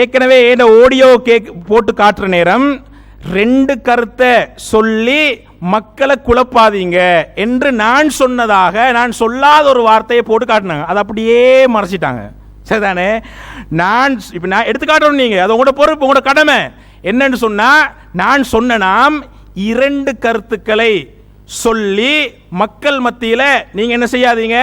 ஏற்கனவே இந்த audio cake போட்டு காட்டுற நேரம் ரெண்டு கருத்தை சொல்லி மக்களை குழப்பாதீங்க என்று நான் சொன்னதாக நான் சொல்லாத ஒரு வார்த்தையை போட்டு காட்டினாங்க. அதை அப்படியே மறைச்சிட்டாங்க. சரிதானே? நான் இப்போ நான் எடுத்து காட்டணும் நீங்கள் அது உங்களோட பொறுப்பு உங்களோட கடமை. என்னன்னு சொன்னால் நான் சொன்ன நாம் இரண்டு கருத்துக்களை சொல்லி மக்கள் மத்தியில் நீங்கள் என்ன செய்யாதீங்க?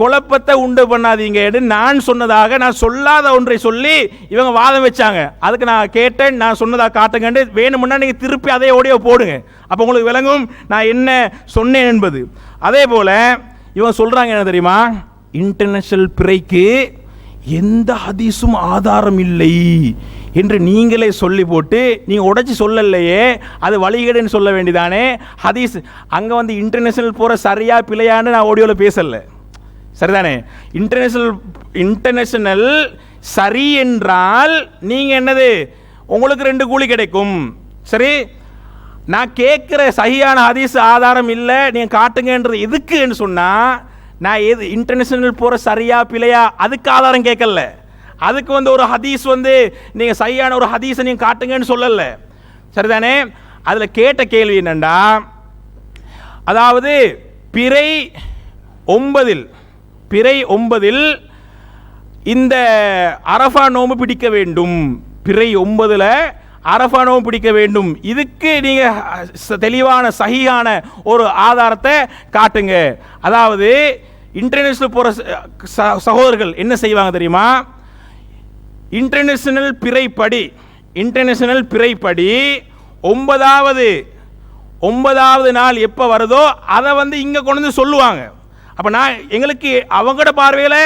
குழப்பத்தை உண்டு பண்ணாதீங்கன்னு நான் சொன்னதாக நான் சொல்லாத ஒன்றை சொல்லி இவங்க வாதம் வச்சாங்க. அதுக்கு நான் கேட்டேன் நான் சொன்னதாக காட்டுங்கன்னு. வேணுமுன்னா நீங்கள் திருப்பி அதே ஓடியோ போடுங்க. அப்போ உங்களுக்கு விளங்கும் நான் என்ன சொன்னேன் என்பது. அதே போல் இவங்க சொல்கிறாங்க என்ன தெரியுமா? இன்டர்நேஷனல் பிறைக்கு எந்த ஹதீஸும் ஆதாரம் இல்லை என்று நீங்களே சொல்லி போட்டு நீங்கள் உடைச்சி சொல்லலையே அது வழிகேடுன்னு சொல்ல வேண்டியதானே? ஹதீஸ் அங்கே வந்து இன்டர்நேஷனல் போகிற சரியாக பிழையான்னு நான் ஆடியோவில் பேசலை. சரிதானே? இன்டர்நேஷனல் இன்டர்நேஷனல் சரி என்றால் நீங்கள் என்னது? உங்களுக்கு ரெண்டு கூலி கிடைக்கும். சரி? நான் கேட்குற சரியான ஹதீஸ் ஆதாரம் இல்லை நீங்கள் காட்டுங்கன்றது எதுக்குன்னு சொன்னால் நான் எது இன்டர்நேஷனல் போகிற சரியா பிழையா அதுக்கு ஆதாரம் கேட்கல. அதுக்கு வந்து ஒரு ஹதீஸ் வந்து நீங்கள் சரியான ஒரு ஹதீஸை நீங்கள் காட்டுங்கன்னு சொல்லலை. சரிதானே? அதில் கேட்ட கேள்வி என்னண்டா? அதாவது பிறை ஒன்பதில் பிறை ஒன்பதில் இந்த அரஃபா நோம்பு பிடிக்க வேண்டும். பிறை ஒன்பதில் அரஃபா நோம்பு பிடிக்க வேண்டும். இதுக்கு நீங்கள் தெளிவான சகியான ஒரு ஆதாரத்தை காட்டுங்க. அதாவது இன்டர்நேஷனல் போகிற சகோதரர்கள் என்ன செய்வாங்க தெரியுமா? இன்டர்நேஷனல் பிறைப்படி இன்டர்நேஷனல் பிறைப்படி ஒன்பதாவது ஒன்பதாவது நாள் எப்போ வருதோ அதை வந்து இங்கே கொண்டு வந்து சொல்லுவாங்க. அப்போ நான் எங்களுக்கு அவங்களோட பார்வையில்